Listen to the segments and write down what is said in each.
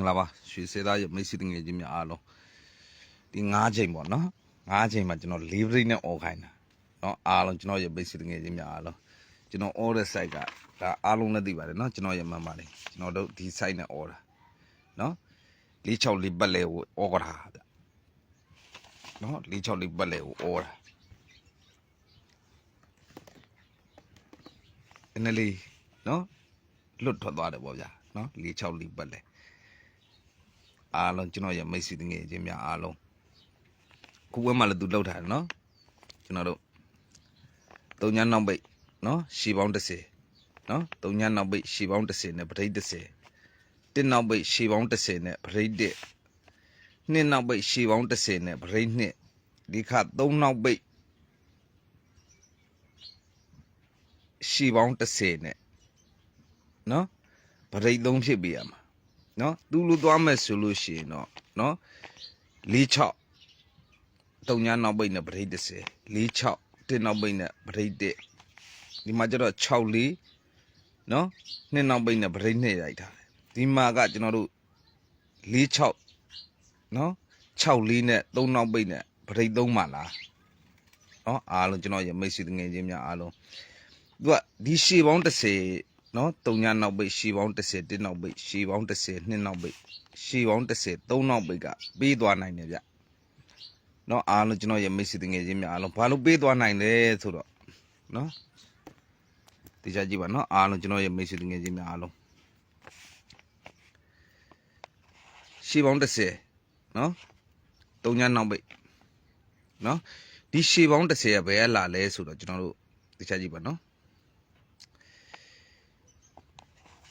င်္ဂလာပါရွှေစေသားရဲ့မိတ်ဆွေငယ်ချင်းများအားလုံးဒီ9ချိန်ပေါ့နော်9ချိန်မှာကျွန်တော် delivery နဲ့ order ခိုင်းတာเนาะအားလုံးကျွန်တော်ရဲ့မိတ်ဆွေငယ်ချင်းများအားလုံးကျွန်တော် order site ကဒါအားလုံးလည်းသိပါတယ်เนาะကျွန်တော်ရဲ့မှန်ပါတယ်ကျွန်တော်တို့ဒီ site နဲ့ order เนาะ46လေးပတ်လဲကို order တာဗျเนาะ46လေးပတ်လဲကို order နည်းလေးเนาะလွတ်ထွက်သွားတယ်ပေါ့ဗျာเนาะ46လေးပတ်လဲ အားလုံးကျွန်တော်ရဲ့မိတ်ဆွေတငယ်ချင်းများအားလုံးခုဘက်မှာလည်းသူလောက်ထားတယ်နော်ကျွန်တော်တို့တုံညာနောက်ပိတ်နော်ရှီပေါင်း30နော်တုံညာနောက်ပိတ်ရှီပေါင်း30နဲ့ပဋိ30တစ်နောက်ပိတ်ရှီပေါင်း30နဲ့ပဋိတစ်နှစ်နောက်ပိတ်ရှီပေါင်း30နဲ့ပဋိနှစ်ဒီခါသုံးနောက်ပိတ်ရှီပေါင်း30နဲ့နော်ပဋိသုံးဖြစ်ပြရမှာ နော်သူ့လိုသွားမယ်ဆိုလို့ရှိရင်တော့နော်46တုံညာနောက်ပိတ်နဲ့ပရိတ်30 46တစ်နောက်ပိတ်နဲ့ပရိတ်1ဒီမှာကျတော့64နော်နှစ်နောက်ပိတ်နဲ့ပရိတ်2ရိုက်ထားတယ်ဒီမှာကကျွန်တော်တို့46နော်64နဲ့3နောက်ပိတ်နဲ့ပရိတ်3မှာလားနော်အားလုံးကျွန်တော်ရမိတ်ဆွေတငယ်ချင်းများအားလုံးသူကဒီရှေပေါင်း30 နော်တုံညာနောက်ပိတ်ရှေပေါင်း30တစ်နောက်ပိတ်ရှေပေါင်း30နှစ်နောက်ပိတ်ရှေပေါင်း30 3နောက်ပိတ်ကပေးသွားနိုင်တယ်ဗျနော်အားလုံးကျွန်တော်ရမိတ်ဆွေတငယ်ချင်းများအားလုံးဘာလို့ပေးသွားနိုင်လဲဆိုတော့နော်ဒီချာကြည့်ပါနော်အားလုံးကျွန်တော်ရမိတ်ဆွေတငယ်ချင်းများအားလုံးရှေပေါင်း30နော်တုံညာနောက်ပိတ်နော်ဒီရှေပေါင်း30ကဘယ်ကလာလဲဆိုတော့ကျွန်တော်တို့ဒီချာကြည့်ပါနော်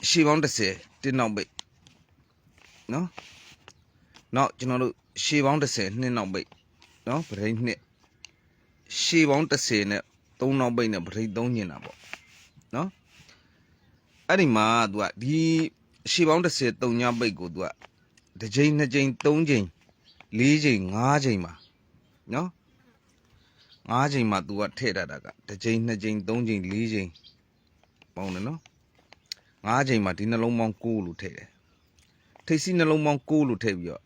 ရှေပေါင်း30တင်းနောက်ပိတ်နော်နောက်ကျွန်တော်တို့ရှေပေါင်း30နှစ်နောက်ပိတ်နော်ဗရိတ်နှစ်ရှေပေါင်း30နဲ့3နောက်ပိတ်နဲ့ဗရိတ်3ညင်တာပေါ့နော်အဲ့ဒီမှာ तू ကဒီရှေပေါင်း30 3ညပိတ်ကို तू ကတစ်ချိန်နှစ်ချိန်သုံးချိန်လေးချိန်ငါးချိန်မှာနော်ငါးချိန်မှာ तू ကထည့်ထားတာကတစ်ချိန်နှစ်ချိန်သုံးချိန်လေးချိန်ပေါင်းတယ်နော် ငါးချိန်မှာဒီနှလုံးပေါင်း9လို့ထည့်တယ်ထိပ်စီးနှလုံးပေါင်း9လို့ထည့်ပြီးတော့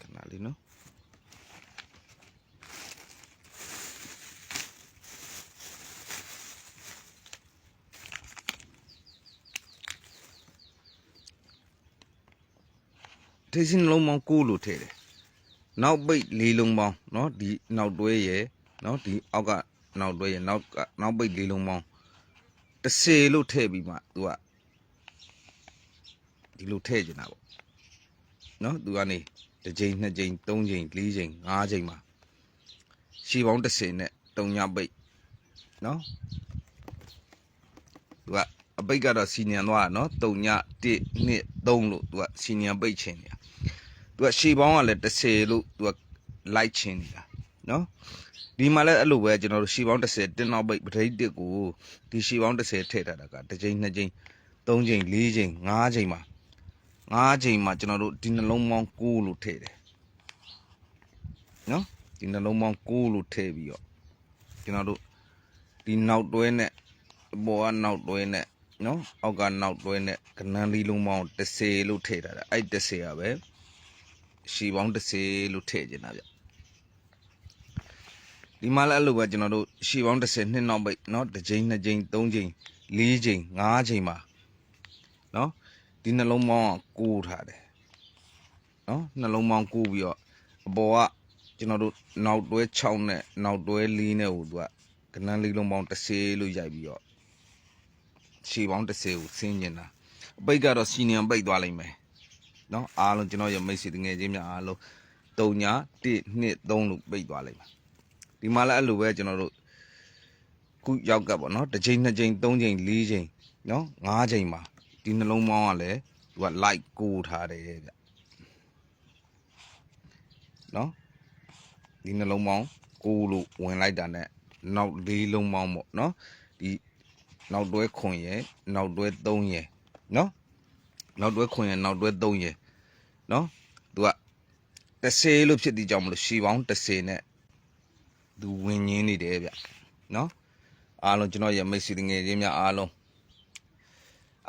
ခဏလေးနော်ထိပ်စီးနှလုံးပေါင်း9လို့ထည့်တယ်နောက်ပိတ်လေးလုံးပေါင်းเนาะဒီနောက်တွဲရယ်เนาะဒီအောက်ကနောက်တွဲရယ်နောက်ကနောက်ပိတ်လေးလုံးပေါင်း တစ်စေလို့ထည့်ပြီးမှ तू ကဒီလိုထည့်ကျင်တာပေါ့နော် तू ကနေတစ်ချိန်နှစ်ချိန်သုံးချိန်လေးချိန်ငါးချိန်မှာရှီပေါင်းတစ်စေနဲ့တုံညပိတ်နော် तू ကအပိတ်ကတော့စီနီယံသွားတာနော်တုံည1 2 3လို့ तू ကစီနီယံပိတ်ချင်နေတာ तू ကရှီပေါင်းကလည်းတစ်စေလို့ तू ကလိုက်ချင်နေတာ နော်ဒီမှာလည်းအဲ့လိုပဲကျွန်တော်တို့ရှီပေါင်း30တင်းနောက်ပိတ်ပထိတ်တစ်ကိုဒီရှီပေါင်း30ထည့်ထားတာကတစ်ချိန်နှစ်ချိန်သုံးချိန်လေးချိန်ငါးချိန်မှာငါးချိန်မှာကျွန်တော်တို့ဒီနှလုံးပေါင်း9လို့ထည့်တယ်နော်ဒီနှလုံးပေါင်း9လို့ထည့်ပြီးတော့ကျွန်တော်တို့ဒီနောက်တွဲနဲ့အပေါ်ကနောက်တွဲနဲ့နော်အောက်ကနောက်တွဲနဲ့ကနန်းလေးလုံးပေါင်း30လို့ထည့်ထားတာအဲ့30ကပဲရှီပေါင်း30လို့ထည့်ကျင်တာဗျ ဒီမှာလည်းအဲ့လိုပဲကျွန်တော်တို့ရှီပေါင်း30နှစ်နောက်ပိတ်เนาะတစ်ချိန်နှစ်ချိန်သုံးချိန်လေးချိန်ငါးချိန်မှာเนาะဒီနှလုံးပေါင်းကကိုးထားတယ်เนาะနှလုံးပေါင်းကိုးပြီးတော့အပေါ်ကကျွန်တော်တို့နောက်တွဲ6နဲ့နောက်တွဲ4နဲ့ဟိုသူကကနန်းလေးလုံးပေါင်း30လို့ရိုက်ပြီးတော့ရှီပေါင်း30ကိုဆင်းကျင်တာအပိတ်ကတော့စီနီယံပိတ်သွားလိမ့်မယ်เนาะအားလုံးကျွန်တော်ရဲ့မိတ်ဆွေတငယ်ချင်းများအားလုံး3ည1 2 3လို့ပိတ်သွားလိမ့်မယ် ဒီမှာလည်းအဲ့လိုပဲကျွန်တော်တို့ခုရောက်ကပ်ပေါ့နော်တစ်ချိန်နှစ်ချိန်သုံးချိန်လေးချိန်နော်ငါးချိန်မှာဒီနှလုံးပေါင်းကလည်းသူက like ကိုထားတယ်ဗျနော်ဒီနှလုံးပေါင်းကိုလို့ဝင်လိုက်တာ ਨੇ နောက်လေးလုံးပေါင်းပေါ့နော်ဒီနောက်တွဲခွန်ရယ်နောက်တွဲ3ရယ်နော်နောက်တွဲခွန်ရယ်နောက်တွဲ3ရယ်နော်သူက30လို့ဖြစ်ဒီကြောင့်မလို့ရှီပေါင်း30နဲ့ သူဝင်ញင်းနေတယ်ဗျနော်အားလုံးကျွန်တော်ရဲ့မိတ်ဆွေငယ်ချင်းများအားလုံး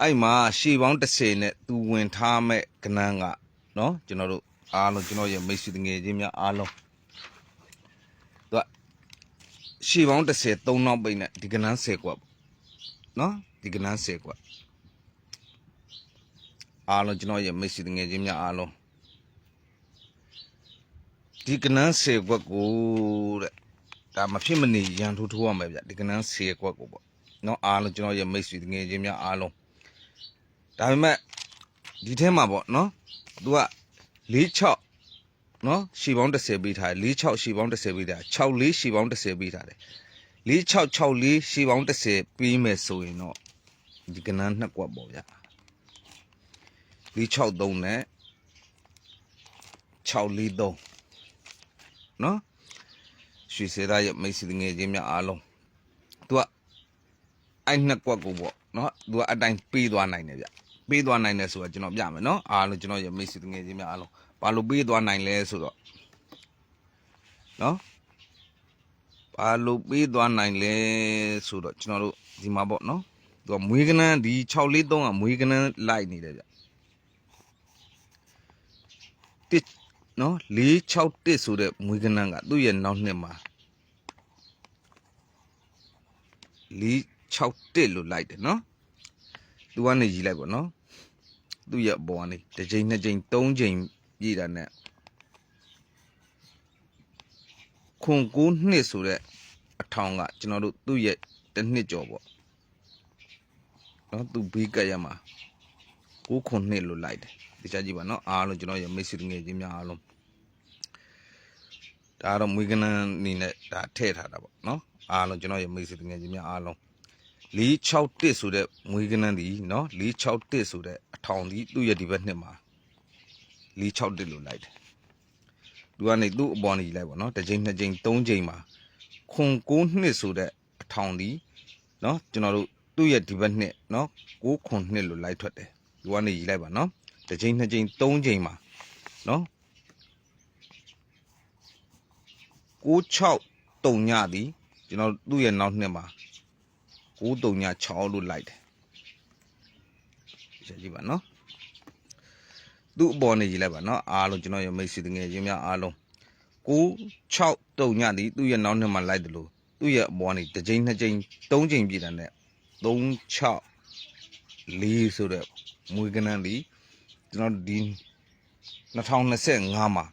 အဲ့မှာရှေပေါင်း30နဲ့သူဝင်ထားမဲ့ကနန်းကနော်ကျွန်တော်တို့အားလုံးကျွန်တော်ရဲ့မိတ်ဆွေတငယ်ချင်းများအားလုံးသူကရှေပေါင်း30 3နောက်ပိတ်နဲ့ဒီကနန်း10ကွက်ပေါ့နော်ဒီကနန်း10ကွက်အားလုံးကျွန်တော်ရဲ့မိတ်ဆွေတငယ်ချင်းများအားလုံးဒီကနန်း10ကွက်ကိုတဲ့ ဒါမဖြစ်မနေရန်ထိုးထိုးရမယ်ဗျဒီကနန်း10ကွက်ကိုပေါ့နော်အားလုံးကျွန်တော်ရဲ့မိတ်ဆွေတငယ်ချင်းများအားလုံးဒါပေမဲ့ဒီထဲမှာပေါ့နော်သူက46နော်ရှီပေါင်း30ပေးထားတယ်46ရှီပေါင်း30ပေးထားတယ်64ရှီပေါင်း30ပေးထားတယ်4664ရှီပေါင်း30ပေးမယ်ဆိုရင်တော့ဒီကနန်းနှစ်ကွက်ပေါ့ဗျာ463နဲ့643နော် ရွှေစေသားရဲ့မိတ်ဆွေငယ်ချင်းများအားလုံးသူကအဲ့နှစ်ကွက်ကိုပေါ့နော်သူကအတိုင်းပေးသွားနိုင်တယ်ဗျပေးသွားနိုင်တယ်ဆိုတာကျွန်တော်ပြမယ်နော်အားလုံးကျွန်တော်ရဲ့မိတ်ဆွေငယ်ချင်းများအားလုံးဘာလို့ပေးသွားနိုင်လဲဆိုတော့နော်ဘာလို့ပေးသွားနိုင်လဲဆိုတော့ကျွန်တော်တို့ဒီမှာပေါ့နော်သူကမွေးကနန်းဒီ643ကမွေးကနန်းလိုက်နေတယ်ဗျတစ် နော်461ဆိုတဲ့မွေးကနန်းကသူ့ရဲ့နောက်နှစ်မှာ461လို့လိုက်တယ်နော်သူကနေရီလိုက်ပေါ့နော်သူ့ရဲ့အပေါ်ကနေတစ်ချိန်နှစ်ချိန်သုံးချိန်ပြည့်တာနဲ့ခွန်ကိုးနှစ်ဆိုတဲ့အထောင်ကကျွန်တော်တို့သူ့ရဲ့တစ်နှစ်ကျော်ပေါ့နော်သူဘေးကတ်ရမှာကိုးခွန်နှစ်လို့လိုက်တယ် ဒီချာကြည့်ပါနော်အားလုံးကျွန်တော်ရဲ့မိတ်ဆွေငယ်ချင်းများအားလုံးဒါကတော့မွေးကနန်းနေနဲ့ဒါထည့်ထားတာပေါ့နော်အားလုံးကျွန်တော်ရဲ့မိတ်ဆွေငယ်ချင်းများအားလုံး461ဆိုတဲ့မွေးကနန်းဒီနော်461ဆိုတဲ့အထောင်ဒီသူ့ရဲ့ဒီဘက်နှစ်မှာ461လို့လိုက်တယ်သူကနေသူ့အပေါ်နေလိုက်ပါနော်တစ်ချိန်နှစ်ချိန်သုံးချိန်မှာခွန်9နှစ်ဆိုတဲ့အထောင်ဒီနော်ကျွန်တော်တို့သူ့ရဲ့ဒီဘက်နှစ်နော်6ခွန်နှစ်လို့လိုက်ထွက်တယ်သူကနေရီလိုက်ပါနော် တစ်ချိန်နှစ်ချိန်သုံးချိန်မှာနော်96တုံညသည်ကျွန်တော်သူ့ရဲ့နောက်နှစ်မှာ936လို့လိုက်တယ်ရှာကြည့်ပါနော်သူ့အပေါ်နေကြည့်လိုက်ပါနော်အားလုံးကျွန်တော်ရဲ့မိတ်ဆွေငယ်ချင်းများအားလုံး96ညသည်သူ့ရဲ့နောက်နှစ်မှာလိုက်တယ်လို့သူ့ရဲ့အပေါ်နေတစ်ချိန်နှစ်ချိန်သုံးချိန်ပြည့်တယ်နဲ့36 4ဆိုတဲ့မွေးကနန်းသည် ကျွန်တော်ဒီ2025မှာ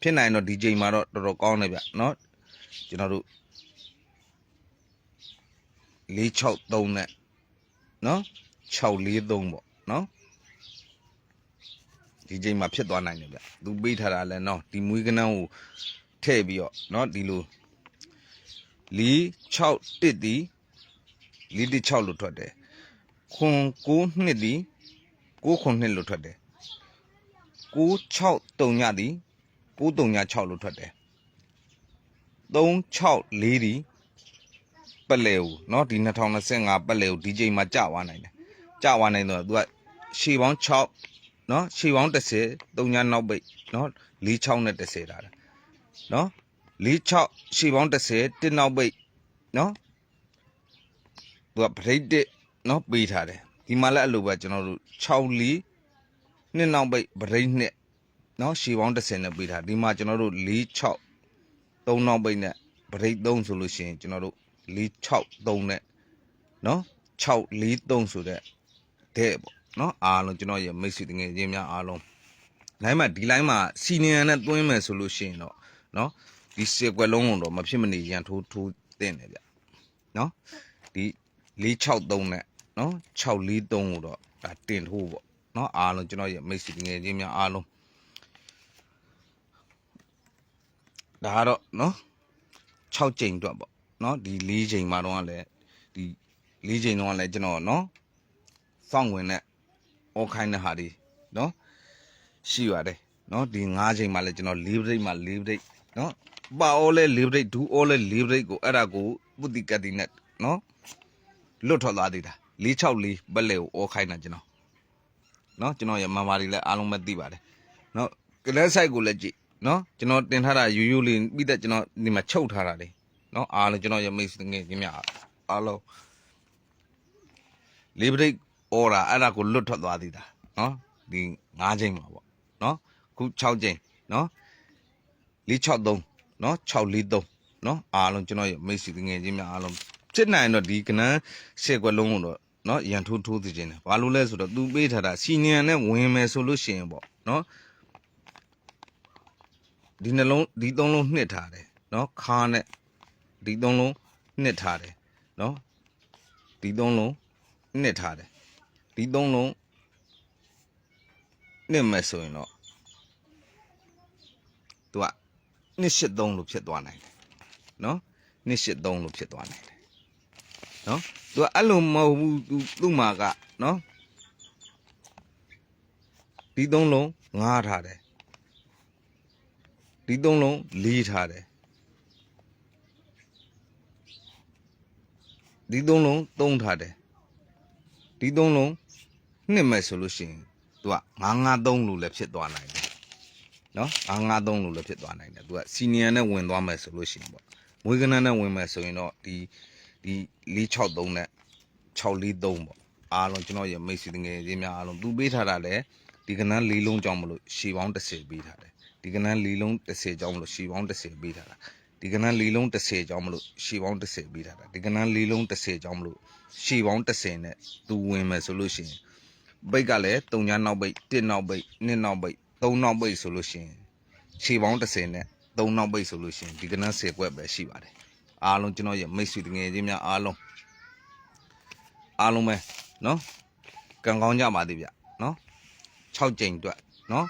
ဖြစ်နိုင်တော့ဒီချိန်မှာတော့တော်တော်ကောင်းတယ်ဗျနော်ကျွန်တော်တို့463နဲ့နော်643ပေါ့နော်ဒီချိန်မှာဖြစ်သွားနိုင်တယ်ဗျသူပေးထားတာလဲနော်ဒီမွေးကနန်းကိုထည့်ပြီးတော့နော်ဒီလို461ဒီ416လို့ထွက်တယ်ခွန်9နှစ်ဒီ9ခွန်နှစ်လို့ထွက်တယ် 963ညဒီ936လို့ထွက်တယ်364ဒီ ပလဲကိုเนาะဒီ2025ပလဲကိုဒီချိန်မှာကြာသွားနိုင်တယ်ကြာသွားနိုင်တော့သူကရှေပေါင်း6เนาะရှေပေါင်း30 3ညနောက်ပိတ်เนาะ46နဲ့30တာเนาะ46ရှေပေါင်း30တစ်နောက်ပိတ်เนาะသူကဗရိတ်တစ်เนาะပေးထားတယ်ဒီမှာလည်းအဲ့လိုပဲကျွန်တော်တို့6လီ နှစ်နောက်ပိတ်ဗရိတ်နှစ်နော်ရှည်ပေါင်း30နဲ့ပေးထားဒီမှာကျွန်တော်တို့46 3နောက်ပိတ်နဲ့ဗရိတ်3ဆိုလို့ရှိရင်ကျွန်တော်တို့46 3နဲ့နော်6 4 3ဆိုတဲ့တဲ့ပေါ့နော်အားလုံးကျွန်တော်ရဲ့မိတ်ဆွေတငယ်ချင်းများအားလုံးလိုင်းမှာဒီလိုင်းမှာစီနီယန်နဲ့တွင်းမယ်ဆိုလို့ရှိရင်တော့နော်ဒီစစ်ကွက်လုံးကတော့မဖြစ်မနေရန်ထိုးထိုးတင်တယ်ဗျနော်ဒီ663နဲ့နော်643ကိုတော့ဒါတင်ထိုးပေါ့ နော်အားလုံးကျွန်တော်ရဲ့မိတ်ဆွေတငယ်ချင်းများအားလုံးဒါကတော့နော်6ကြိမ်အတွက်ပေါ့ เนาะဒီ၄ချိန်မှာတော့လည်းဒီ၄ချိန်တော့လည်းကျွန်တော်เนาะစောင့်ဝင်တဲ့အော်ခိုင်းတဲ့ဟာဒီเนาะရှိပါတယ်เนาะဒီ၅ချိန်မှာလည်းကျွန်တော်၄ဘရိတ်မှာ၄ဘရိတ်เนาะပါအောလဲ၄ဘရိတ်ဒူအောလဲ၄ဘရိတ်ကိုအဲ့ဒါကိုပုတိကတိနဲ့เนาะလွတ်ထွက်သွားသေးတာ464ပက်လေကိုအော်ခိုင်းတာကျွန်တော် နော်ကျွန်တော်ရမန်ပါတွေလည်းအားလုံးပဲသိပါတယ်နော်ကလပ်ဆိုင်ကိုလည်းကြည့်နော်ကျွန်တော်တင်ထားတာရိုးရိုးလေးပြီးတဲ့ကျွန်တော်ဒီမှာချုပ်ထားတာလေနော်အားလုံးကျွန်တော်ရမိတ်စငယ်ချင်းများအားလုံးလေဘရိတ်အော်တာအဲ့ဒါကိုလွတ်ထွက်သွားသေးတာနော်ဒီ9ချိန်မှာပေါ့နော်ခု6ချိန်နော်463နော်643နော်အားလုံးကျွန်တော်ရမိတ်စီငယ်ချင်းများအားလုံးဖြစ်နိုင်တော့ဒီကနန်းရှေ့ကွက်လုံးကိုတော့ နော်ရန်ထိုးထိုးသိခြင်းတယ်ဘာလို့လဲဆိုတော့သူပေးထားတာစီနီယံနဲ့ဝင်မယ်ဆိုလို့ရှိရင်ပေါ့နော်ဒီနှလုံးဒီသုံးလုံးနှစ်ထားတယ်နော်ခါနဲ့ဒီသုံးလုံးနှစ်ထားတယ်နော်ဒီသုံးလုံးနှစ်ထားတယ်ဒီသုံးလုံးနှစ်မယ်ဆိုရင်တော့သူကနှစ်ရှစ်သုံးလို့ဖြစ်သွားနိုင်တယ်နော်နှစ်ရှစ်သုံးလို့ဖြစ်သွားနိုင်တယ် နော်သူကအဲ့လိုမဟုတ်ဘူးသူသူ့မှာကနော်ဒီသုံးလုံးငားထားတယ်ဒီသုံးလုံးလေးထားတယ်ဒီသုံးလုံးသုံးထားတယ်ဒီသုံးလုံးနှစ်မဲ့ဆိုလို့ရှိရင်သူကငါးငါးသုံးလို့လည်းဖြစ်သွားနိုင်တယ်နော်ငါးငါးသုံးလို့လည်းဖြစ်သွားနိုင်တယ်သူကစီနီယံနဲ့ဝင်သွားမယ်ဆိုလို့ရှိရင်ပေါ့မွေးကနန်းနဲ့ဝင်မယ်ဆိုရင်တော့ဒီ ဒီ463နဲ့643ပေါ့အားလုံးကျွန်တော်ရဲ့မိတ်ဆွေငယ်ချင်းများအားလုံးသူပေးထားတာလည်းဒီကနန်းလေးလုံးကြောင်းမလို့ရှည်ပေါင်း30ပေးထားတယ်ဒီကနန်းလေးလုံး30ကြောင်းမလို့ရှည်ပေါင်း30ပေးထားတာဒီကနန်းလေးလုံး30ကြောင်းမလို့ရှည်ပေါင်း30ပေးထားတာဒီကနန်းလေးလုံး30ကြောင်းမလို့ရှည်ပေါင်း30နဲ့သူဝင်မယ်ဆိုလို့ရှိရင်ဘိတ်ကလည်း3ညနောက်ဘိတ်1နောက်ဘိတ်2နောက်ဘိတ်3နောက်ဘိတ်ဆိုလို့ရှိရင်ရှည်ပေါင်း30နဲ့3နောက်ဘိတ်ဆိုလို့ရှိရင်ဒီကနန်း10ကွက်ပဲရှိပါတယ် အားလုံးကျွန်တော်ရဲ့မိတ်ဆွေတငယ်ချင်းများအားလုံးအားလုံးပဲနော်ကံကောင်းကြပါသည်ဗျနော်6ကြိမ်အတွက်နော်